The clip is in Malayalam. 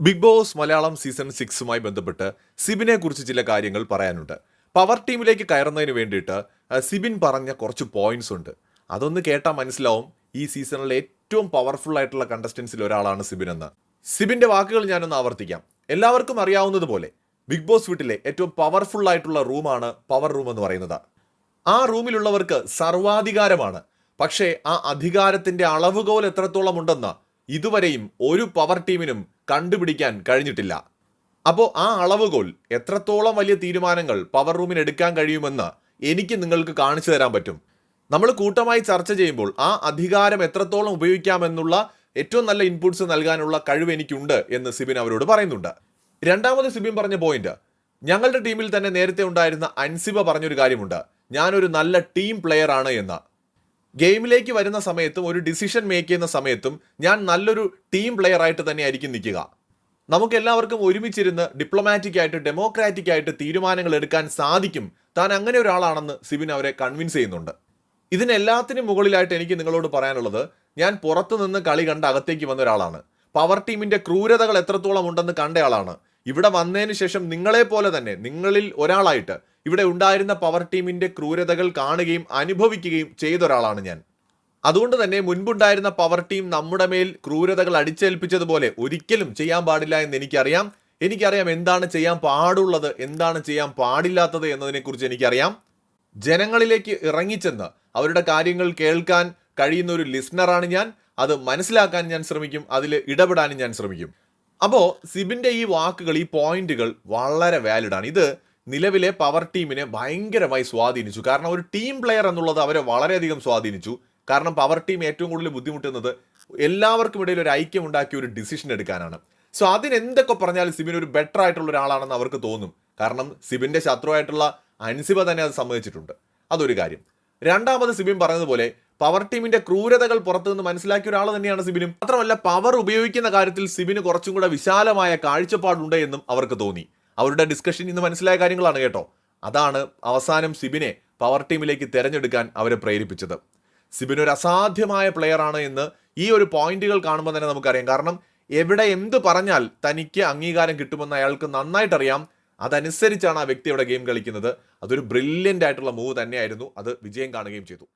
ബിഗ് ബോസ് മലയാളം സീസൺ സിക്സുമായി ബന്ധപ്പെട്ട് സിബിനെ കുറിച്ച് ചില കാര്യങ്ങൾ പറയാനുണ്ട്. പവർ ടീമിലേക്ക് കയറുന്നതിന് വേണ്ടിയിട്ട് സിബിൻ പറഞ്ഞ കുറച്ച് പോയിന്റ്സ് ഉണ്ട്. അതൊന്ന് കേട്ടാൽ മനസ്സിലാവും ഈ സീസണിലെ ഏറ്റവും പവർഫുൾ ആയിട്ടുള്ള കണ്ടസ്റ്റൻസിൽ ഒരാളാണ് സിബിൻ എന്ന് സിബിന്റെ വാക്കുകൾ ഞാനൊന്ന് ആവർത്തിക്കാം. എല്ലാവർക്കും അറിയാവുന്നതുപോലെ ബിഗ് ബോസ് വീട്ടിലെ ഏറ്റവും പവർഫുൾ ആയിട്ടുള്ള റൂമാണ് പവർ റൂം എന്ന് പറയുന്നത്. ആ റൂമിലുള്ളവർക്ക് സർവാധികാരമാണ്. പക്ഷേ ആ അധികാരത്തിന്റെ അളവുകോൽ എത്രത്തോളം ഉണ്ടെന്ന് ഇതുവരെയും ഒരു പവർ ടീമിനും കണ്ടുപിടിക്കാൻ കഴിഞ്ഞിട്ടില്ല. അപ്പോൾ ആ അളവുകോൽ എത്രത്തോളം വലിയ തീരുമാനങ്ങൾ പവർ റൂമിന് എടുക്കാൻ കഴിയുമെന്ന് എനിക്ക് നിങ്ങൾക്ക് കാണിച്ചു തരാൻ പറ്റും. നമ്മൾ കൂട്ടമായി ചർച്ച ചെയ്യുമ്പോൾ ആ അധികാരം എത്രത്തോളം ഉപയോഗിക്കാമെന്നുള്ള ഏറ്റവും നല്ല ഇൻപുട്സ് നൽകാനുള്ള കഴിവ് എനിക്കുണ്ട് എന്ന് സിബിൻ അവരോട് പറയുന്നുണ്ട്. രണ്ടാമത് സിബിൻ പറഞ്ഞ പോയിന്റ് ഞങ്ങളുടെ ടീമിൽ തന്നെ നേരത്തെ ഉണ്ടായിരുന്ന അൻസിബ പറഞ്ഞൊരു കാര്യമുണ്ട്. ഞാനൊരു നല്ല ടീം പ്ലെയർ ആണ് എന്ന്. ഗെയിമിലേക്ക് വരുന്ന സമയത്തും ഒരു ഡിസിഷൻ മേക്ക് ചെയ്യുന്ന സമയത്തും ഞാൻ നല്ലൊരു ടീം പ്ലെയർ ആയിട്ട് തന്നെ ആയിരിക്കും നിൽക്കുക. നമുക്ക് എല്ലാവർക്കും ഒരുമിച്ചിരുന്ന് ഡിപ്ലോമാറ്റിക് ആയിട്ട് ഡെമോക്രാറ്റിക് ആയിട്ട് തീരുമാനങ്ങൾ എടുക്കാൻ സാധിക്കും. താൻ അങ്ങനെ ഒരാളാണെന്ന് സിബിൻ അവരെ കൺവിൻസ് ചെയ്യുന്നുണ്ട്. ഇതിനെല്ലാത്തിനും മുകളിലായിട്ട് എനിക്ക് നിങ്ങളോട് പറയാനുള്ളത് ഞാൻ പുറത്തു നിന്ന് കളി കണ്ട് അകത്തേക്ക് വന്ന ഒരാളാണ്. പവർ ടീമിന്റെ ക്രൂരതകൾ എത്രത്തോളം ഉണ്ടെന്ന് കണ്ടയാളാണ് ഇവിടെ വന്നതിന് ശേഷം നിങ്ങളെ പോലെ തന്നെ നിങ്ങളിൽ ഒരാളായിട്ട് ഇവിടെ ഉണ്ടായിരുന്ന പവർ ടീമിന്റെ ക്രൂരതകൾ കാണുകയും അനുഭവിക്കുകയും ചെയ്ത ഒരാളാണ് ഞാൻ. അതുകൊണ്ട് തന്നെ മുൻപുണ്ടായിരുന്ന പവർ ടീം നമ്മുടെ മേൽ ക്രൂരതകൾ അടിച്ചേൽപ്പിച്ചതുപോലെ ഒരിക്കലും ചെയ്യാൻ പാടില്ല എന്ന് എനിക്കറിയാം. എനിക്കറിയാം എന്താണ് ചെയ്യാൻ പാടുള്ളത് എന്താണ് ചെയ്യാൻ പാടില്ലാത്തത് എന്നതിനെക്കുറിച്ച് എനിക്കറിയാം. ജനങ്ങളിലേക്ക് ഇറങ്ങിച്ചെന്ന് അവരുടെ കാര്യങ്ങൾ കേൾക്കാൻ കഴിയുന്ന ഒരു ലിസ്ണറാണ് ഞാൻ. അത് മനസ്സിലാക്കാൻ ഞാൻ ശ്രമിക്കും അതിൽ ഇടപെടാനും ഞാൻ ശ്രമിക്കും. അപ്പോൾ സിബിന്റെ ഈ വാക്കുകൾ ഈ പോയിന്റുകൾ വളരെ വാലിഡാണ് ഇത് നിലവിലെ പവർ ടീമിനെ ഭയങ്കരമായി സ്വാധീനിച്ചു. കാരണം ഒരു ടീം പ്ലെയർ എന്നുള്ളത് അവരെ വളരെയധികം സ്വാധീനിച്ചു. കാരണം പവർ ടീം ഏറ്റവും കൂടുതൽ ബുദ്ധിമുട്ടുന്നത് എല്ലാവർക്കും ഇടയിൽ ഒരു ഐക്യം ഉണ്ടാക്കി ഒരു ഡിസിഷൻ എടുക്കാനാണ്. സോ അതിനെന്തൊക്കെ പറഞ്ഞാലും സിബിൻ ഒരു ബെറ്റർ ആയിട്ടുള്ള ഒരാളാണെന്ന് അവർക്ക് തോന്നും. കാരണം സിബിന്റെ ശത്രുവായിട്ടുള്ള അൻസിബ തന്നെ അത് സമ്മതിച്ചിട്ടുണ്ട്. അതൊരു കാര്യം. രണ്ടാമത് സിബിൻ പറഞ്ഞതുപോലെ പവർ ടീമിന്റെ ക്രൂരതകൾ പുറത്തു നിന്ന് മനസ്സിലാക്കിയ ഒരാൾ തന്നെയാണ് സിബിനും. മാത്രമല്ല പവർ ഉപയോഗിക്കുന്ന കാര്യത്തിൽ സിബിന് കുറച്ചും കൂടെ വിശാലമായ കാഴ്ചപ്പാടുണ്ട് എന്നും അവർക്ക് തോന്നി. അവരുടെ ഡിസ്കഷൻ ഇന്ന് മനസ്സിലായ കാര്യങ്ങളാണ് കേട്ടോ. അതാണ് അവസാനം സിബിനെ പവർ ടീമിലേക്ക് തിരഞ്ഞെടുക്കാൻ അവരെ പ്രേരിപ്പിച്ചത്. സിബിൻ ഒരു അസാധ്യമായ പ്ലെയർ ആണ് എന്ന് ഈ ഒരു പോയിന്റുകൾ കാണുമ്പോൾ തന്നെ നമുക്കറിയാം. കാരണം എവിടെ എന്ത് പറഞ്ഞാൽ തനിക്ക് അംഗീകാരം കിട്ടുമെന്ന് അയാൾക്ക് നന്നായിട്ടറിയാം. അതനുസരിച്ചാണ് ആ വ്യക്തി അവിടെ ഗെയിം കളിക്കുന്നത്. അതൊരു ബ്രില്യന്റ് ആയിട്ടുള്ള മൂവ് തന്നെയായിരുന്നു. അത് വിജയം കാണുകയും ചെയ്തു.